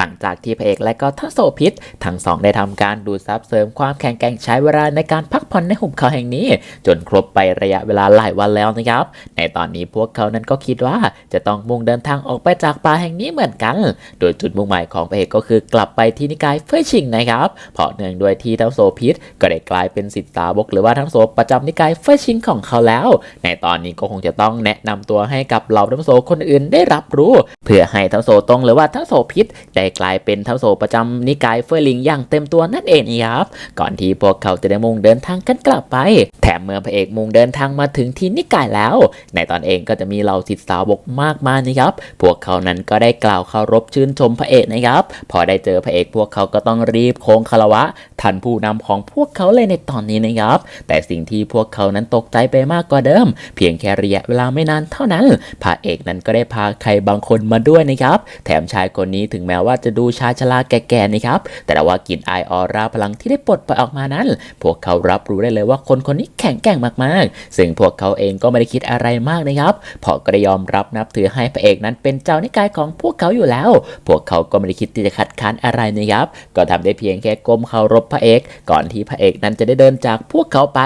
หลัง จากที่พระเอกและก็ทัศโสพิษทั้งสองได้ทำการดูดซับเสริมความแข็งแกร่งใช้เวลาในการพักผ่อนในหุบเขาแห่งนี้ จนครบไประยะเวลาหลายวันแล้วนะครับ ในตอนนี้พวกเขานั้นก็คิดว่าจะต้องมุ่งเดินทางออกไปจากป่าแห่งนี้เหมือนกัน โดยจุดมุ่งหมายของพระเอกก็คือกลับไปที่นิกายเฟยชิงนะครับ เพราะเนื่องด้วยที่ทัศโสพิษก็ได้กลายเป็นสิทธิสาวกหรือว่าทั้งโสประจำนิกายเฟยชิงของเขาแล้ว ในตอนนี้ก็คงจะต้องแนะนำตัวให้กับเหล่าทัศโสคนอื่นได้รับรู้ เพื่อให้ทัศโสตรงหรือว่าทัศโสพิษได้กลายายเป็นทัศโสประจำนิกายเฟยลิงอย่างเต็มตัวนั่นเองนะครับ ก่อนที่พวกเขาจะได้มุ่งเดินทางกันกลับไป แถมเมื่อพระเอกมุ่งเดินทางมาถึงที่นิกายแล้ว ในตอนเองก็จะมีเหล่าศิษย์สาวบกมากมายนะครับ พวกเขานั้นก็ได้กล่าวเคารพชื่นชมพระเอกนะครับ พอได้เจอพระเอกพวกเขาก็ต้องรีบโค้งคารวะทันผู้นำของพวกเขาเลยในตอนนี้นะครับ แต่สิ่งที่พวกเขานั้นตกใจไปมากกว่าเดิม เพียงแค่ระยะเวลาไม่นานเท่านั้นพระเอกนั้นก็ได้พาใครบางคนมาด้วยนะครับ แถมชายคนนี้ถึงแม้ว่าจะดููชาชราแก่ๆนะครับ แต่ว่ากลิ่นอออร่าพลังที่ได้ปลดปล่อยออกมานั้น พวกเขารับรู้ได้เลยว่าคนคนนี้แข็งแกร่งมากๆ ซึ่งพวกเขาเองก็ไม่ได้คิดอะไรมากนะครับเพราะก็ได้ยอมรับนับถือให้พระเอกนั้นเป็นเจ้านิกายของพวกเขาอยู่แล้ว พวกเขาก็ไม่ได้คิดที่จะขัดขานอะไรนะครับ ก็ทำได้เพียงแค่ก้มเคารพพระเอก ก่อนที่พระเอกนั้นจะได้เดินจากพวกเขาไป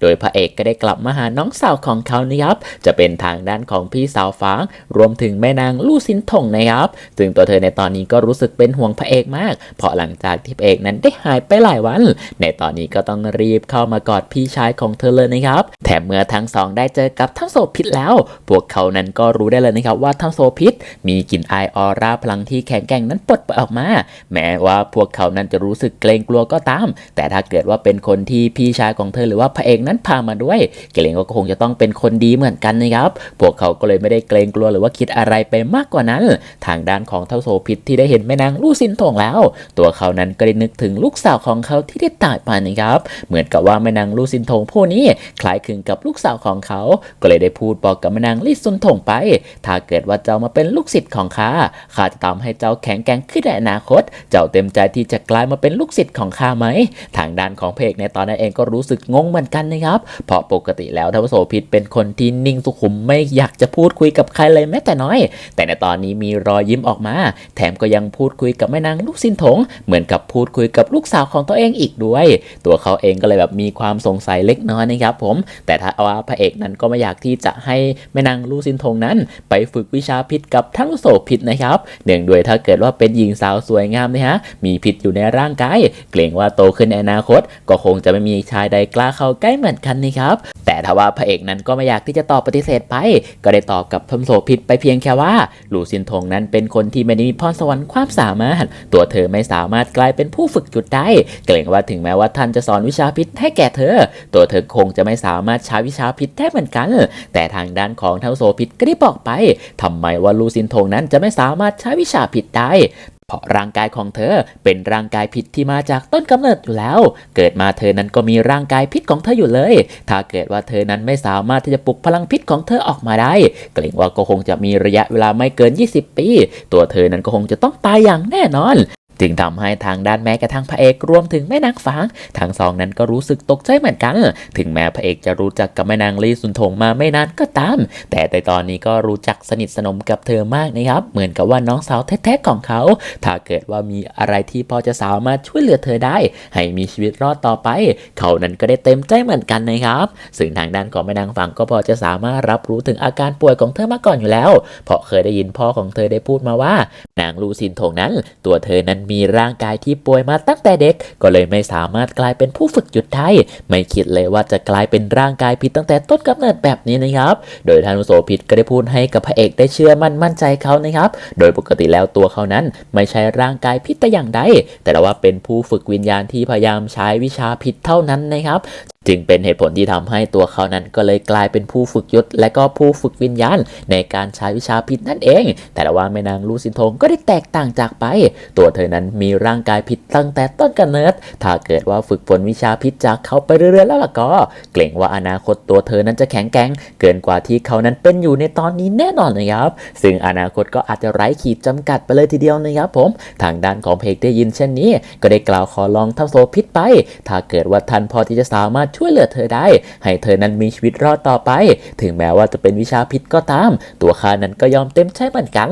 โดยพระเอกก็ได้กลับมาหาน้องสาวของเขานะครับ จะเป็นทางด้านของพี่สาวฟาง รวมถึงแม่นางลู่ซินถงนะครับ ซึ่งตัวเธอในตอนนี้ก็รู้สึกเป็นห่วงพระเอกมาก เพราะหลังจากที่พระเอกนั้นได้หายไปหลายวัน ในตอนนี้ก็ต้องรีบเข้ามากอดพี่ชายของเธอเลยนะครับ แถมเมื่อทั้งสองได้เจอกับทั้งโซพิษแล้ว พวกเขานั้นก็รู้ได้เลยนะครับว่าทั้งโซพิษมีกลิ่นอายออร่าพลังที่แข็งแกร่งนั้นปลดปล่อยออกมา แม้ว่าพวกเขานั้นจะรู้สึกเกรงกลัวก็ตาม แต่ถ้าเกิดว่าเป็นคนที่พี่ชายของเธอหรือว่าพระเอกนั้นพามาด้วยเกรงก็คงจะต้องเป็นคนดีเหมือนกันนะครับ พวกเขาก็เลยไม่ได้เกรงกลัวหรือว่าคิดอะไรไปมากกว่านั้น ทางด้านของเท่าโซพิษที่ได้เห็นแม่นางลู่ซินทงแล้ว ตัวเขานั้นก็ได้นึกถึงลูกสาวของเขาที่ได้ตายไปนะครับ เหมือนกับว่าแม่นางลู่ซินทงผู้นี้คล้ายคลึงกับลูกสาวของเขา ก็เลยได้พูดบอกกับแม่นางลี่ซุนทงไป ถ้าเกิดว่าเจ้ามาเป็นลูกศิษย์ของข้าข้าจะทำให้เจ้าแข็งแกร่งขึ้นในอนาคต เจ้าเต็มใจที่จะกลายมาเป็นลูกศิษย์ของข้าไหม ทางด้านของเพกในตอนนั้นเองก็รู้สึกงงเหมือนกันนะครับ เพราะปกติแล้วทวโสพิษเป็นคนที่นิ่งสุขุมไม่อยากจะพูดคุยกับใครเลยแม้แต่น้อย แต่ในตอนนี้มีรอยยิ้มออกมา แถมก็ยังพูดดคุยกับแม่นางลูกซินถง เหมือนกับพูดคุยกับลูกสาวของตัวเองอีกด้วย ตัวเขาเองก็เลยแบบมีความสงสัยเล็กน้อยนะครับผม แต่ถ้าว่าพระเอกนั้นก็ไม่อยากที่จะให้แม่นางลูกซินถงนั้น ไปฝึกวิชาพิษกับทั้งโสพิษนะครับเนื่องด้วยถ้าเกิดว่าเป็นหญิงสาวสวยงามนะฮะมีพิษอยู่ในร่างกายเกรงว่าโตขึ้นในอนาคต ก็คงจะไม่มีชายใดกล้าเข้าใกล้เหมือนกันนะครับ แต่ถ้าว่าพระเอกนั้นก็ไม่อยากที่จะตอบปฏิเสธไป ก็ได้ตอบกับพมโสพิษไปเพียงแค่ว่า หลูซินทงนั้นเป็นคนที่ไม่ได้มีพรสวรรค์ความสามารถ ตัวเธอไม่สามารถกลายเป็นผู้ฝึกจุดได้ เกรงว่าถึงแม้ว่าท่านจะสอนวิชาพิษให้แก่เธอ ตัวเธอคงจะไม่สามารถใช้วิชาพิษได้เหมือนกัน แต่ทางด้านของเท้าโสพิษก็ได้บอกไปทำไมว่าลูซินทงนั้นจะไม่สามารถใช้วิชาพิษได้ เพราะร่างกายของเธอเป็นร่างกายพิษที่มาจากต้นกำเนิดอยู่แล้ว เกิดมาเธอนั้นก็มีร่างกายพิษของเธออยู่เลย ถ้าเกิดว่าเธอนั้นไม่สามารถที่จะปลุกพลังพิษของเธอออกมาได้ เกรงว่าก็คงจะมีระยะเวลาไม่เกิน 20 ปี ตัวเธอนั้นก็คงจะต้องตายอย่างแน่นอน จึงทำให้ทางด้านแม้กระทั่งพระเอกรวมถึงแม่นางฟางทั้งสองนั้นก็รู้สึกตกใจเหมือนกัน ถึงแม้พระเอกจะรู้จักกับแม่นางลีซุนทงมาไม่นานก็ตาม แต่ในตอนนี้ก็รู้จักสนิทสนมกับเธอมากนะครับ เหมือนกับว่าน้องสาวแท้ๆของเขา ถ้าเกิดว่ามีอะไรที่พอจะสามารถช่วยเหลือเธอได้ ให้มีชีวิตรอดต่อไป เขานั้นก็ได้เต็มใจเหมือนกันนะครับ ซึ่งทางด้านของแม่นางฟางก็พอจะสามารถรับรู้ถึงอาการป่วยของเธอมาก่อนอยู่แล้ว เพราะเคยได้ยินพ่อของเธอได้พูดมาว่า นางลูซินทงนั้น ตัวเธอนั้นมีร่างกายที่ป่วยมาตั้งแต่เด็ก ก็เลยไม่สามารถกลายเป็นผู้ฝึกหยุดได้ไม่คิดเลยว่าจะกลายเป็นร่างกายผิดตั้งแต่ต้นกำเนิดแบบนี้นะครับ โดยทานุโสผิดก็ได้พูดให้กับพระเอกได้เชื่อมั่นมั่นใจเขานะครับ โดยปกติแล้วตัวเขานั้น ไม่ใช่ร่างกายผิดแต่อย่างใดแต่ว่าเป็นผู้ฝึกวิญญาณที่พยายามใช้วิชาผิดเท่านั้นนะครับ จึงเป็นเหตุผลที่ทำให้ตัวเขานั้นก็เลยกลายเป็นผู้ฝึกยุทธและก็ผู้ฝึกวิญญาณ ในการใช้วิชาพิษนั่นเอง แต่ว่าแม่นางลูซินทงก็ได้แตกต่างจากไป ตัวเธอนั้นมีร่างกายพิษตั้งแต่ต้นกำเนิด ถ้าเกิดว่าฝึกฝนวิชาพิษจากเขาไปเรื่อยๆแล้วล่ะก็ เกรงว่าอนาคตตัวเธอนั้นจะแข็งแกร่งเกินกว่าที่เขานั้นเป็นอยู่ในตอนนี้แน่นอนนะครับ ซึ่งอนาคตก็อาจจะไร้ขีดจำกัดไปเลยทีเดียวนะครับผม ทางด้านของเพกได้ยินเช่นนี้ ก็ได้กล่าวขอลองทำโซพิษไป ถ้าเกิดว่าท่านพอที่จะสามารถช่วยเหลือเธอได้ ให้เธอนั้นมีชีวิตรอดต่อไป ถึงแม้ว่าจะเป็นวิชาพิษก็ตาม ตัวข้านั้นก็ยอมเต็มใจเหมือนกัน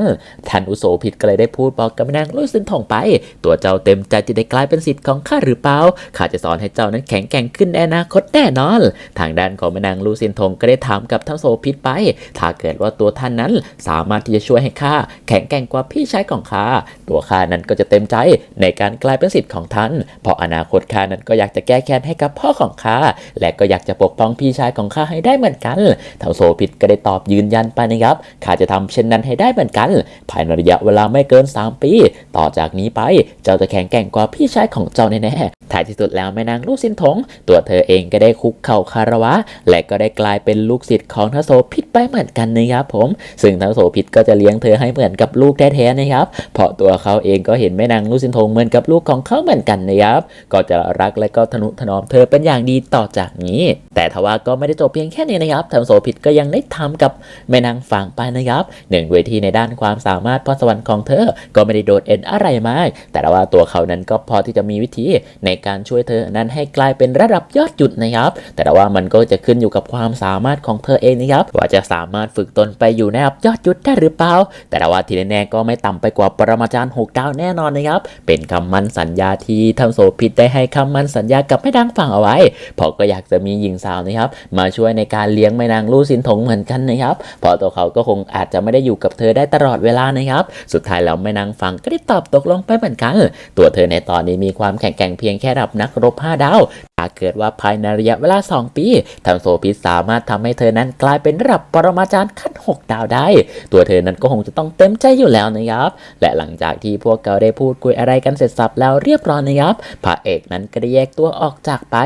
ท่านอุโสพิษก็เลยได้พูดบอกกับนางลุยสินทองไป ตัวเจ้าเต็มใจจะได้กลายเป็นศิษย์ของข้าหรือเปล่าข้าจะสอนให้เจ้านั้นแข็งแกร่งขึ้นในอนาคตแน่นอน ทางด้านของแม่นางลูซินทงก็ได้ถามกับทั้งโสพิษไป ถ้าเกิดว่าตัวท่านนั้นสามารถที่จะช่วยให้ข้าแข็งแกร่งกว่าพี่ชายของข้า ตัวข้านั้นก็จะเต็มใจในการกลายเป็นศิษย์ของท่าน เพราะอนาคตข้านั้นก็อยากจะแก้แค้นให้กับพ่อของข้าและก็อยากจะปกป้องพี่ชายของข้าให้ได้เหมือนกันทั้งโสพิษก็ได้ตอบยืนยันไปนะครับข้าจะทำเช่นนั้นให้ได้เหมือนกัน ภายในระยะเวลาไม่เกิน 3 ปี ต่อจากนี้ไปเจ้าจะแข็งแกร่งกว่าพี่ชายของเจ้าแน่ๆท้ายที่สุดแล้วแม่นางลูกสินทง ตัวเธอเองก็ได้คุกเข่าคารวะ และก็ได้กลายเป็นลูกศิษย์ของทโสพิษไปเหมือนกันนะครับผม ซึ่งทโสพิษก็จะเลี้ยงเธอให้เหมือนกับลูกแท้ๆนะครับ เพราะตัวเขาเองก็เห็นแม่นางลูกสินทงเหมือนกับลูกของเขาเหมือนกันนะครับ ก็จะรักและก็ทนุถนอมเธอเป็นอย่างดีต่อจากนี้ แต่ทว่าก็ไม่ได้จบเพียงแค่นี้นะครับทำโสพิษก็ยังได้ทำกับแม่นางฝังไปนะครับหนึ่งเวทีในด้านความสามารถพรสวรรค์ของเธอ ก็ไม่ได้โดดเด่นอะไรมาก แต่ว่าตัวเขานั้นก็พอที่จะมีวิธีในการช่วยเธอนั้นให้กลายเป็นระดับยอดหยุดนะครับ แต่ว่ามันก็จะขึ้นอยู่กับความสามารถของเธอเองนะครับว่าจะสามารถฝึกตนไปอยู่ในระดับยอดหยุดได้หรือเปล่า แต่ว่าที่แน่ๆก็ไม่ต่ำไปกว่าปรมาจารย์6ดาวแน่นอนนะครับ เป็นคำมั่นสัญญาที่ทำโสพิษได้ให้คำมั่นสัญญากับแม่นางฝั่งเอาไว้ พเพราก็อยากจะมีหญิงสาวนะครับ มาช่วยในการเลี้ยงแม่นางลู่สินถงเหมือนกันนะครับเพราะตัวเขาก็คงอาจจะไม่ได้อยู่กับเธอได้ตลอดเวลานะครับ สุดท้ายแล้วแม่นางฝั่งก็ได้ตอบตกลงไปเหมือนกันตัวเธอในตอนนี้มีความแข็งแกร่งเพียงแค่ระดับนักรบ5ดาวถ้าเกิดว่าภายในระยะเวลา 2 ปีทางโซพิสามารถทำให้เธอนั้นกลายเป็นระดับปรมาจารย์ขั้น 6 ดาวได้ ตัวเธอนั้นก็คงจะต้องเต็มใจอยู่แล้วนะครับ และหลังจากที่พวกเขาได้พูดคุยอะไรกันเสร็จสับแล้วเรียบร้อยนะครับพระเอกนั้นก็ได้แยกตัวออกจากไป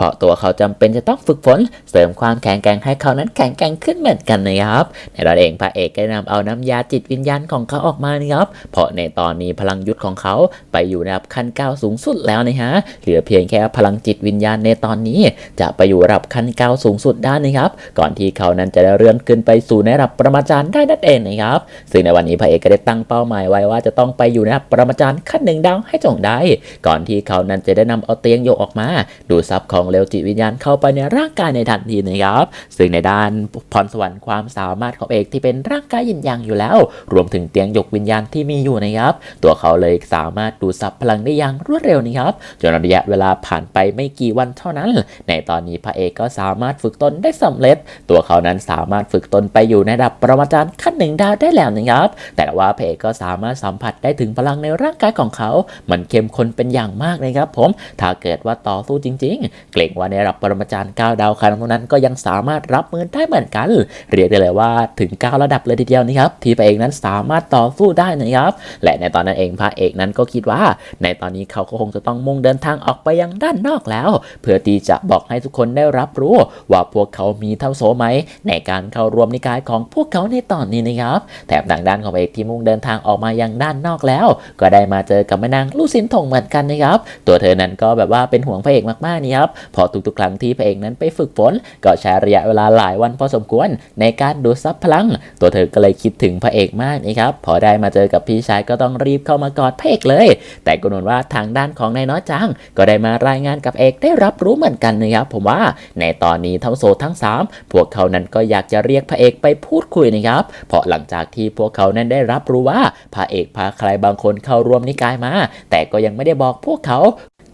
เพราะตัวเขาจำเป็นจะต้องฝึกฝน เสริมความแข็งแกร่งให้เขานั้นแข็งแกร่งขึ้นเหมือนกันนะครับ ในตอนเองพระเอกก็นำเอาน้ำยาจิตวิญญาณของเขาออกมานะครับ เพราะในตอนนี้พลังยุทธของเขาไปอยู่ในระดับขั้นเก้าสูงสุดแล้วนะฮะ เหลือเพียงแค่พลังจิตวิญญาณในตอนนี้ จะไปอยู่ระดับขั้นเก้าสูงสุดได้นะครับ ก่อนที่เขานั้นจะได้เลื่อนขึ้นไปสู่ในระดับประมาจารย์ได้นั่นเองนะครับ ซึ่งในวันนี้พระเอกก็ได้ตั้งเป้าหมายไว้ว่าจะต้องไปอยู่ในระดับปรมาจารย์ขั้นหนึ่งดาวให้จงได้ ก่อนที่เขานั้นจะได้นำเอาเตียงโยกออกมา ดูซับของเร็วจิตวิญญาณเข้าไปในร่างกายในทันทีนะครับ ซึ่งในด้านพรสวรรค์ความสามารถของเอกที่เป็นร่างกายยินยังอยู่แล้ว รวมถึงเตียงหยกวิญญาณที่มีอยู่นะครับ ตัวเขาเลยสามารถดูดซับพลังได้อย่างรวดเร็วนะครับจนระยะเวลาผ่านไปไม่กี่วันเท่านั้น ในตอนนี้พระเอกก็สามารถฝึกตนได้สำเร็จ ตัวเขานั้นสามารถฝึกตนไปอยู่ในระดับปรมาจารย์ขั้นหนึ่งดาวได้แล้วนะครับ แต่ว่าพระเอกก็สามารถสัมผัสได้ถึงพลังในร่างกายของเขา มันเข้มข้นเป็นอย่างมากนะครับผม ถ้าเกิดว่าต่อสู้จริงๆเกรงว่าในระดับปรมาจารย์9ดาวครั้งนั้นก็ยังสามารถรับมือได้เหมือนกัน เรียกได้เลยว่าถึง 9 ระดับเลยทีเดียวนะครับที่พระเอกนั้นสามารถต่อสู้ได้นะครับและในตอนนั้นเองพระเอกนั้นก็คิดว่า ในตอนนี้เขาก็คงจะต้องมุ่งเดินทางออกไปยังด้านนอกแล้ว เพื่อที่จะบอกให้ทุกคนได้รับรู้ ว่าพวกเขามีเท่าโสไหมในการเข้าร่วมนิกายของพวกเขาในตอนนี้นะครับแถมทางด้านของพระเอกที่มุ่งเดินทางออกมายังด้านนอกแล้ว ก็ได้มาเจอกับแม่นางลูซินทงเหมือนกันนะครับตัวเธอนั้นก็แบบว่าเป็นห่วงพระเอกมากๆนี่ครับพอทุกๆ ครั้งที่พระเอกนั้นไปฝึกฝน ก็ใช้ระยะเวลาหลายวันพอสมควร ในการดูดซับพลัง ตัวเธอก็เลยคิดถึงพระเอกมากนะครับพอได้มาเจอกับพี่ชายก็ต้องรีบเข้ามากอดพระเอกเลย แต่ก็นวนว่าทางด้านของนายน้อยจัง ก็ได้มารายงานกับเอกได้รับรู้เหมือนกันนะครับผมว่าในตอนนี้ทั้งโซทั้งสามพวกเขานั้นก็อยากจะเรียกพระเอกไปพูดคุยนะครับเพราะหลังจากที่พวกเขานั้นได้รับรู้ว่าพระเอกพาใครบางคนเข้าร่วมนิกายมา แต่ก็ยังไม่ได้บอกพวกเขา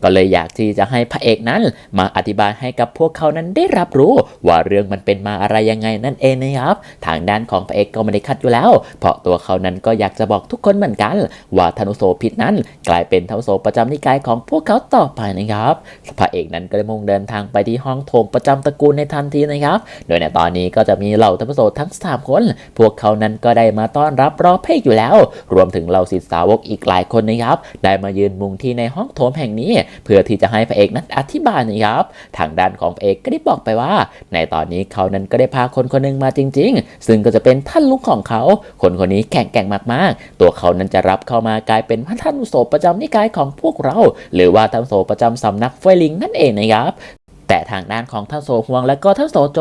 ก็เลยอยากที่จะให้พระเอกนั้น มาอธิบายให้กับพวกเขานั้นได้รับรู้ ว่าเรื่องมันเป็นมาอะไรยังไงนั่นเองนะครับ ทางด้านของพระเอกก็ไม่ได้คัดอยู่แล้ว เพราะตัวเขานั้นก็อยากจะบอกทุกคนเหมือนกัน ว่าธนุโสพิษนั้น กลายเป็นธนุโสประจำนิกายของพวกเขาต่อไปนะครับพระเอกนั้นก็ได้มุ่งเดินทางไปที่ห้องโถงประจำตระกูลในทันทีนะครับ โดยในตอนนี้ก็จะมีเหล่าธนุโสทั้งสามคน พวกเขานั้นก็ได้มาต้อนรับรอเพกอยู่แล้ว รวมถึงเหล่าศิษย์สาวกอีกหลายคนนะครับ ได้มายืนมุงที่ในห้องโถงแห่งนี้เพื่อที่จะให้พระเอกนั้นอธิบายนะครับทางด้านของพระเอกก็ได้บอกไปว่า ในตอนนี้เขานั้นก็ได้พาคนคนหนึ่งมาจริง ๆ ซึ่งก็จะเป็นท่านลุงของเขา คนคนนี้แข็งแกร่งมากๆ ตัวเขานั้นจะรับเข้ามากลายเป็นพระท่านอุโสประจำนิกายของพวกเรา หรือว่าท่านโสประจำสำนักเฟยลิงนั่นเองนะครับ แต่ทางด้านของท่านโซฮวงและก็ท่านโซโจ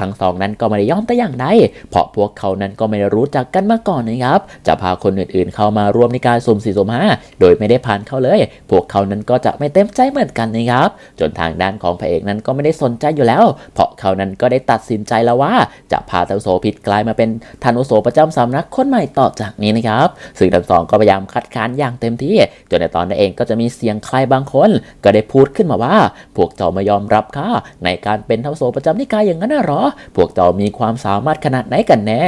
ทั้งสองนั้นก็ไม่ได้ยอมแต่อย่างใดเพราะพวกเขานั้นก็ไม่ได้รู้จักกันมาก่อนนะครับ จะพาคนอื่นๆ เข้ามาร่วมในการสุ่มสี่สุ่มห้าโดยไม่ได้ผ่านเขาเลย พวกเขานั้นก็จะไม่เต็มใจเหมือนกันนะครับ จนทางด้านของพระเอกนั้นก็ไม่ได้สนใจอยู่แล้ว เพราะเขานั้นก็ได้ตัดสินใจแล้วว่า จะพาท่านโซพิษกลายมาเป็นท่านโอโซประจำสำนักคนใหม่ต่อจากนี้นะครับซึ่งทั้งสองก็พยายามคัดค้านอย่างเต็มที่ จนในตอนนั้นเองก็จะมีเสียงใครบางคน ก็ได้พูดขึ้นมาว่า พวกเจ้าไม่ยอมรับค่าในการเป็นท่านโสประจำนิกายอย่างนั้นหรอ พวกเจ้ามีความสามารถขนาดไหนกันแน่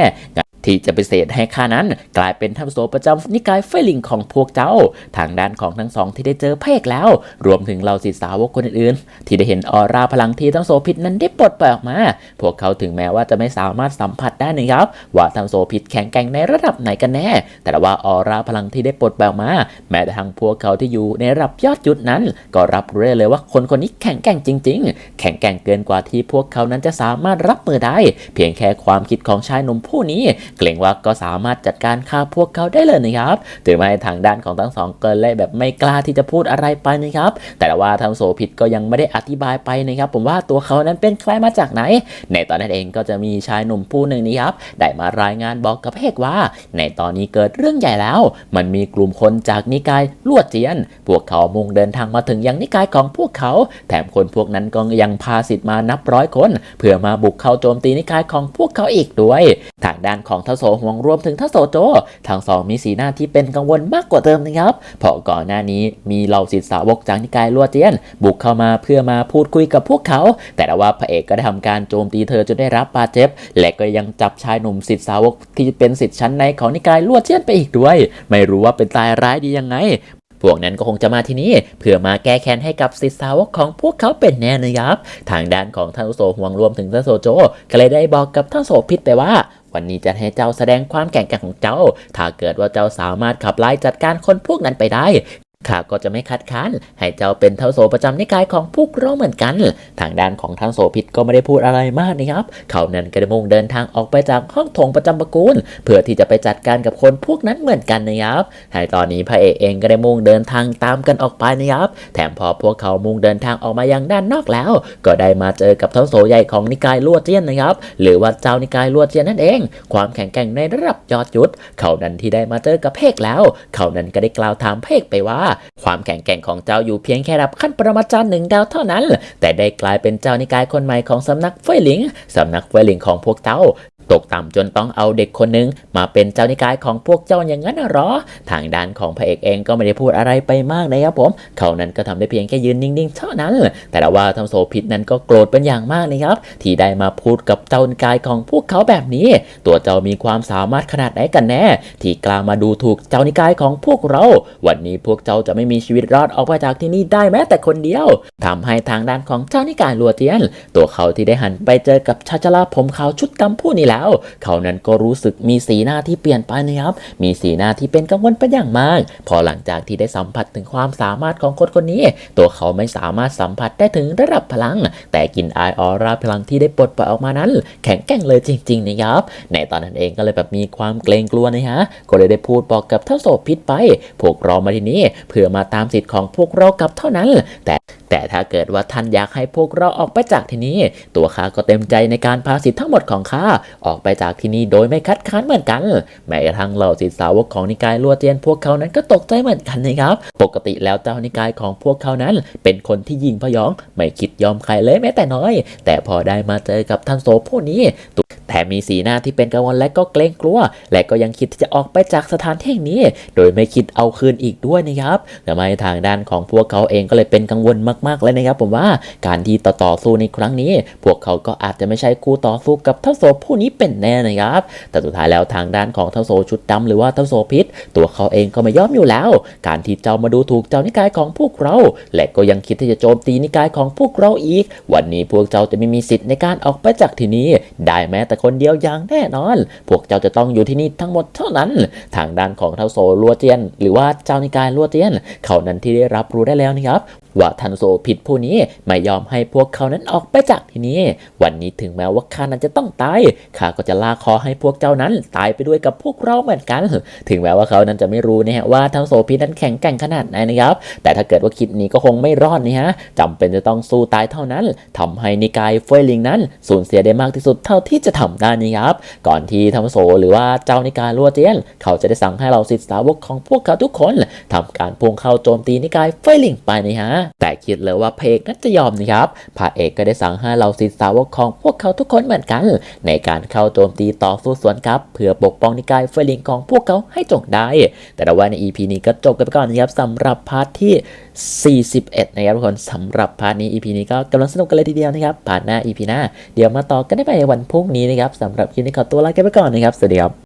ที่จะไปเสดให้ข้านั้น กลายเป็นทัพโสประจำนิกายเฟลิงของพวกเจ้า ทางด้านของทั้งสองที่ได้เจอพระเอกแล้ว รวมถึงเราศิษย์สาวกคนอื่นๆ ที่ได้เห็นออร่าพลังที่ทั้งโสพิษนั้นได้ปลดปล่อยออกมา พวกเขาถึงแม้ว่าจะไม่สามารถสัมผัสได้นะครับ ว่าทั้งโสพิษแข็งแกร่งในระดับไหนกันแน่ แต่ว่าออร่าพลังที่ได้ปลดปล่อยออกมา แม้แต่ทางพวกเขาที่อยู่ในระดับยอดยุทธนั้น ก็รับรู้ได้เลยว่าคนคนนี้แข็งแกร่งจริง ๆ แข็งแกร่งเกินกว่าที่พวกเขานั้นจะสามารถรับมือได้ เพียงแค่ความคิดของชายหนุ่มผู้นี้เกรงว่าก็สามารถจัดการฆ่าพวกเขาได้เลยนะครับถึงแม้ทางด้านของทั้งสองเกินเลยแบบไม่กล้าที่จะพูดอะไรไปนะครับ แต่ว่าทางโสพิษก็ยังไม่ได้อธิบายไปนะครับ ผมว่าตัวเขานั้นเป็นใครมาจากไหน ในตอนนั้นเองก็จะมีชายหนุ่มผู้หนึ่งนะครับ ได้มารายงานบอกกับเอกว่า ในตอนนี้เกิดเรื่องใหญ่แล้ว มันมีกลุ่มคนจากนิกายลวดเจียน พวกเขามุ่งเดินทางมาถึงยังนิกายของพวกเขา แถมคนพวกนั้นก็ยังพาสิทธิ์มานับร้อยคน เพื่อมาบุกเข้าโจมตีนิกายของพวกเขาอีกด้วย ทางด้านของทศโสห่วงรวมถึงทศโสโจ ทั้งสองมีสีหน้าที่เป็นกังวลมากกว่าเดิมนะครับ เพราะก่อนหน้านี้มีเหล่าศิษย์สาวกจากนิกายลวดเจียน บุกเข้ามาเพื่อมาพูดคุยกับพวกเขา แต่ว่าพระเอกก็ได้ทำการโจมตีเธอจนได้รับบาดเจ็บ และก็ยังจับชายหนุ่มศิษย์สาวกที่เป็นศิษย์ชั้นในของนิกายลวดเจียนไปอีกด้วย ไม่รู้ว่าเป็นตายร้ายดียังไงพวกนั้นก็คงจะมาที่นี่เพื่อมาแก้แค้นให้กับศิษย์สาวกของพวกเขาเป็นแน่นะครับ ทางด้านของท่านโสห่วงรวมถึงท่านโซโจ ก็เลยได้บอกกับท่านโสพิษไปว่า วันนี้จะให้เจ้าแสดงความแข็งแกร่งของเจ้า ถ้าเกิดว่าเจ้าสามารถขับไล่จัดการคนพวกนั้นไปได้ ข้าก็จะไม่คัดค้านให้เจ้าเป็นเท้าโสประจำนิกายของพวกเราเหมือนกัน ทางด้านของท่านโสพิษก็ไม่ได้พูดอะไรมากนะครับ เขานั้นก็ได้มุ่งเดินทางออกไปจากห้องโถงประจำตระกูล เพื่อที่จะไปจัดการกับคนพวกนั้นเหมือนกันนะครับให้ตอนนี้พระเอกเองก็ได้มุ่งเดินทางตามกันออกไปนะครับ แถมพอพวกเขามุ่งเดินทางออกมายังด้านนอกแล้ว ก็ได้มาเจอกับท้าโสใหญ่ของนิกายลวดเจียนนะครับ หรือว่าเจ้านิกายลวดเจียนนั่นเอง ความแข็งแกร่งในระดับยอดยุทธเขานั้นที่ได้มาเจอกับเพกแล้ว เขานั้นก็ได้กล่าวถามเพกไปว่าความแข็งแกร่งของเจ้าอยู่เพียงแค่ระดับขั้นปรมาจารย์หนึ่งดาวเท่านั้น แต่ได้กลายเป็นเจ้านิกายคนใหม่ของสำนักเฟยหลิงสำนักเฟยหลิงของพวกเจ้า ตกต่ำจนต้องเอาเด็กคนหนึ่งมาเป็นเจ้านิกายของพวกเจ้าอย่างนั้นหรอ ทางด้านของพระเอกเองก็ไม่ได้พูดอะไรไปมากนะครับผม เขานั้นก็ทำได้เพียงแค่ยืนนิ่งๆเท่านั้น แต่ว่าทำโสพิษนั้นก็โกรธเป็นอย่างมากนะครับ ที่ได้มาพูดกับเจ้านิกายของพวกเขาแบบนี้ ตัวเจ้ามีความสามารถขนาดไหนกันแน่ ที่กล้ามาดูถูกเจ้านิกายของพวกเรา วันนี้พวกเจ้าจะไม่มีชีวิตรอดออกมาจากที่นี่ได้แม้แต่คนเดียวทำให้ทางด้านของเจ้านิกายลัวเทียน ตัวเขาที่ได้หันไปเจอกับชาชลาผมขาวชุดดำผู้นี้แล้วเขานั้นก็รู้สึกมีสีหน้าที่เปลี่ยนไปนะครับ มีสีหน้าที่เป็นกังวลเป็นอย่างมาก พอหลังจากที่ได้สัมผัสถึงความสามารถของคนคนนี้ ตัวเขาไม่สามารถสัมผัสได้ถึงระดับพลัง แต่กินอายออร่าพลังที่ได้ปลดปล่อยออกมานั้น แข็งแกร่งเลยจริง ๆ นะครับ ในตอนนั้นเองก็เลยแบบมีความเกรงกลัวนะฮะ ก็เลยได้พูดบอกกับท่านโสพิษไป พวกเรามาที่นี่เพื่อมาตามสิทธิ์ของพวกเรากับเท่านั้น แต่ แต่ถ้าเกิดว่าท่านอยากให้พวกเราออกไปจากที่นี่ตัวข้าก็เต็มใจในการพาสิทธิ์ทั้งหมดของข้าออกไปจากที่นี่โดยไม่คัดค้านเหมือนกันแม้กระทั่งเหล่าศิษย์สาวกของนิกายลัวเจียนพวกเขานั้นก็ตกใจเหมือนกันนะครับ ปกติแล้วเจ้านิกายของพวกเขานั้น เป็นคนที่ยิงพยอง ไม่คิดยอมใครเลยแม้แต่น้อย แต่พอได้มาเจอกับท่านโสผู้นี้ตัว แต่มีสีหน้าที่เป็นกังวลและก็เกรงกลัว และก็ยังคิดที่จะออกไปจากสถานที่นี้ โดยไม่คิดเอาคืนอีกด้วยนะครับทำไมทางด้านของพวกเขาเองก็เลยเป็นกังวลมากๆเลยนะครับ ผมว่าการที่ต่อต่อสู้ในครั้งนี้ พวกเขาก็อาจจะไม่ใช่คู่ต่อสู้กับเท่าโซผู้นี้เป็นแน่นะครับ แต่สุดท้ายแล้วทางด้านของเท่าโซชุดดำหรือว่าเท่าโซพิษ ตัวเขาเองก็ไม่ยอมอยู่แล้ว การที่เจ้ามาดูถูกเจ้านิกายของพวกเรา และก็ยังคิดที่จะโจมตีนิกายของพวกเราอีก วันนี้พวกเจ้าจะไม่มีสิทธิ์ในการออกไปจากที่นี้ได้แม้แต่คนเดียวอย่างแน่นอน พวกเจ้าจะต้องอยู่ที่นี่ทั้งหมดเท่านั้น ทางด้านของเท้าโซลัวเจียน หรือว่าเจ้านิกายลัวเจียน เขานั้นที่ได้รับรู้ได้แล้วนะครับว่าท่านโซผิดผู้นี้ไม่ยอมให้พวกเขานั้นออกไปจากที่นี่วันนี้ถึงแม้ว่าข้านั้นจะต้องตายข้าก็จะลากคอให้พวกเจ้านั้นตายไปด้วยกับพวกเราเหมือนกัน ถึงแม้ว่าเขานั้นจะไม่รู้นะฮะว่าท่านโซผิดนั้นแข็งแกร่งขนาดไหนนะครับ แต่ถ้าเกิดว่าคิดหนี้ก็คงไม่รอดนะฮะจำเป็นจะต้องสู้ตายเท่านั้นทำให้นิกายเฟยลิงนั้นสูญเสียได้มากที่สุดเท่าที่จะทำได้นะครับ ก่อนที่ธรรมโสหรือว่าเจ้านิกายลัวเจียนเขาจะได้สั่งให้เราศิษย์สาวกของพวกเขาทุกคนทำการพุ่งเข้าโจมตีนิกายเฟยลิงไปนะฮะแต่คิดเลยว่าพระเอกนั้นจะยอมนะครับพระเอกก็ได้สั่งให้เราศิษย์สาวกของพวกเขาทุกคนเหมือนกัน ในการเข้าโจมตีต่อสู้สวนกลับเพื่อปกป้องนิกายเฟลิงของพวกเขาให้จงได้ แต่ว่าใน EP นี้ก็จบกันไปก่อนนะครับสำหรับพาร์ทที่ 41 นะครับทุกคนสำหรับพาร์ทนี้ EP นี้ก็กำลังสนุกกันเลยทีเดียวนะครับพาร์ทหน้า EP หน้า เดี๋ยวมาต่อกันได้ไปในวันพรุ่งนี้นะครับสำหรับคลิปนี้ขอตัวลากันไปก่อนนะครับสวัสดีครับ